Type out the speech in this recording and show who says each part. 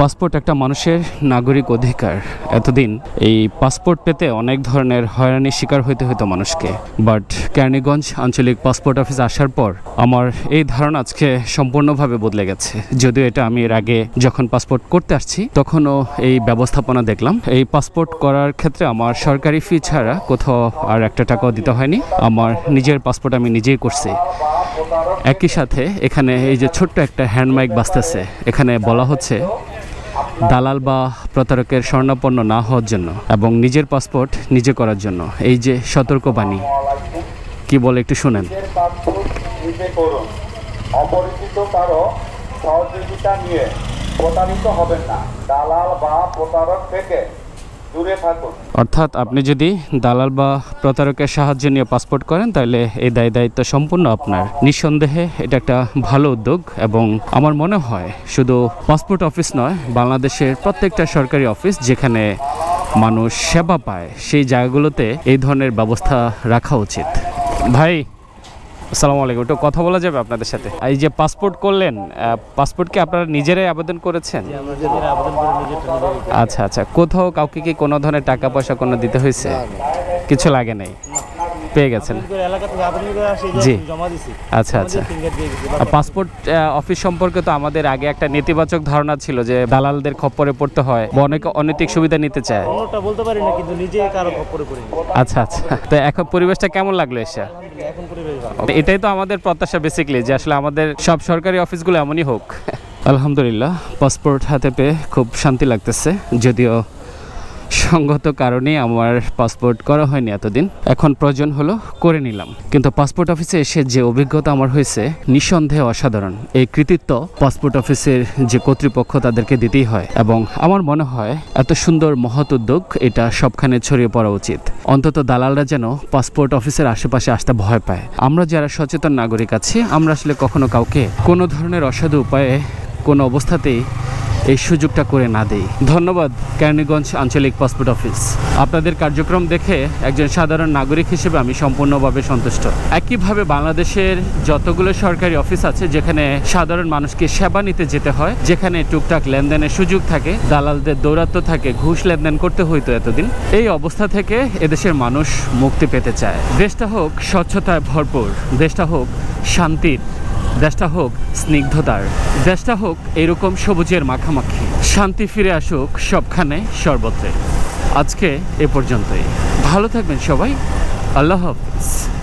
Speaker 1: Passport একটা মানুষের নাগরিক অধিকার। এতদিন এই পাসপোর্ট পেতে অনেক ধরনের হয়রানির শিকার হইতে হতো মানুষকে। বাট কেরানীগঞ্জ আঞ্চলিক পাসপোর্ট অফিস আসার পর আমার এই ধারণা আজকে সম্পূর্ণভাবে বদলে গেছে। যদিও এটা আমি এর আগে যখন পাসপোর্ট করতে আসছি, তখনও এই ব্যবস্থাপনা দেখলাম। এই পাসপোর্ট করার ক্ষেত্রে আমার সরকারি ফি ছাড়া কোথাও আর একটা টাকাও দিতে হয়নি। আমার নিজের পাসপোর্ট আমি নিজেই করছি। একই সাথে এখানে এই যে ছোট্ট একটা হ্যান্ড মাইক এখানে বলা হচ্ছে দালাল বা প্রতারকের স্বর্ণাপন্ন না হওয়ার জন্য এবং নিজের পাসপোর্ট নিজে করার জন্য। এই যে সতর্কবাণী, কি বলে একটু শুনেন।
Speaker 2: অপরিচিত কারও সহযোগিতা নিয়ে প্রতারিত হবেন না। দালাল বা প্রতারক থেকে
Speaker 1: অর্থাৎ আপনি যদি দালাল বা প্রতারকের সাহায্য নিয়ে পাসপোর্ট করেন, তাহলে এই দায় দায়িত্ব সম্পূর্ণ আপনার। নিঃসন্দেহে এটা একটা ভালো উদ্যোগ এবং আমার মনে হয় শুধু পাসপোর্ট অফিস নয়, বাংলাদেশের প্রত্যেকটা সরকারি অফিস যেখানে মানুষ সেবা পায়, সেই জায়গাগুলোতে এই ধরনের ব্যবস্থা রাখা উচিত। ভাই আসসালামু আলাইকুম। একটু কথা বলা যাবে আপনাদের সাথে? এই যে পাসপোর্ট করলেন পাসপোর্ট কি আপনারা নিজেরাই আবেদন করেছেন? আচ্ছা আচ্ছা। কোথাও কাউকে কি কোনো ধরনের টাকা পয়সা কোনো দিতে হয়েছে? কিছু লাগে নাই? পেয়ে গেছেন। জি। আচ্ছা আচ্ছা। পাসপোর্ট অফিস সম্পর্কে তো আমাদের আগে একটা নেতিবাচক ধারণা ছিল যে দালালদের খপ্পরে পড়তে হয় বা অনেক অনৈতিক সুবিধা নিতে চায়।
Speaker 3: বলতে পারি না কিন্তু নিজে কারও খপ্পরে করি
Speaker 1: আচ্ছা আচ্ছা। তো এখন পরিবেশটা কেমন লাগল এসে?
Speaker 3: আলহামদুলিল্লাহ এখন পরিবেশ ভালো।
Speaker 1: এটাই তো আমাদের প্রত্যাশা বেসিকলি যে আসলে আমাদের সব সরকারি অফিসগুলো এমনই হোক। আলহামদুলিল্লাহ পাসপোর্ট হাতে পেয়ে খুব শান্তি লাগতেছে যদিও সঙ্গত কারণে আমার পাসপোর্ট করা হয়নি এতদিন। এখন প্রয়োজন হলো করে নিলাম। কিন্তু পাসপোর্ট অফিসে এসে যে অভিজ্ঞতা আমার হয়েছে, নিঃসন্দেহে অসাধারণ। এই কৃতিত্ব পাসপোর্ট অফিসের যে কর্তৃপক্ষ তাদেরকে দিতেই হয় এবং আমার মনে হয় এত সুন্দর মহৎ উদ্যোগ, এটা সবখানে ছড়িয়ে পড়া উচিত। অন্তত দালালরা যেন পাসপোর্ট অফিসের আশেপাশে আসতে ভয় পায়। আমরা যারা সচেতন নাগরিক আছি, আমরা আসলে কখনো কাউকে কোনো ধরনের অসাধু উপায়ে কোনো অবস্থাতেই এই সুযোগটা করে না দেই। ধন্যবাদ, কেরানীগঞ্জ আঞ্চলিক পাসপোর্ট অফিস। আপনাদের কার্যক্রম দেখে একজন সাধারণ নাগরিক হিসেবে আমি সম্পূর্ণভাবে সন্তুষ্ট। একইভাবে বাংলাদেশের যতগুলো সরকারি অফিস আছে, যেখানে সাধারণ মানুষকে সেবা নিতে যেতে হয়, যেখানে টুকটাক লেনদেনের সুযোগ থাকে, দালালদের দৌরাত্ম থাকে, ঘুষ লেনদেন করতে হইতো এতদিন, এই অবস্থা থেকে এদেশের মানুষ মুক্তি পেতে চায়। দেশটা হোক স্বচ্ছতায় ভরপুর, দেশটা হোক শান্তির দেশটা হোক স্নিগ্ধতার, দেশটা হোক এরকম সবুজের মাখামাখি। শান্তি ফিরে আসুক সবখানে সর্বত্রে। আজকে এ পর্যন্তই। ভালো থাকবেন সবাই। আল্লাহ হাফিজ।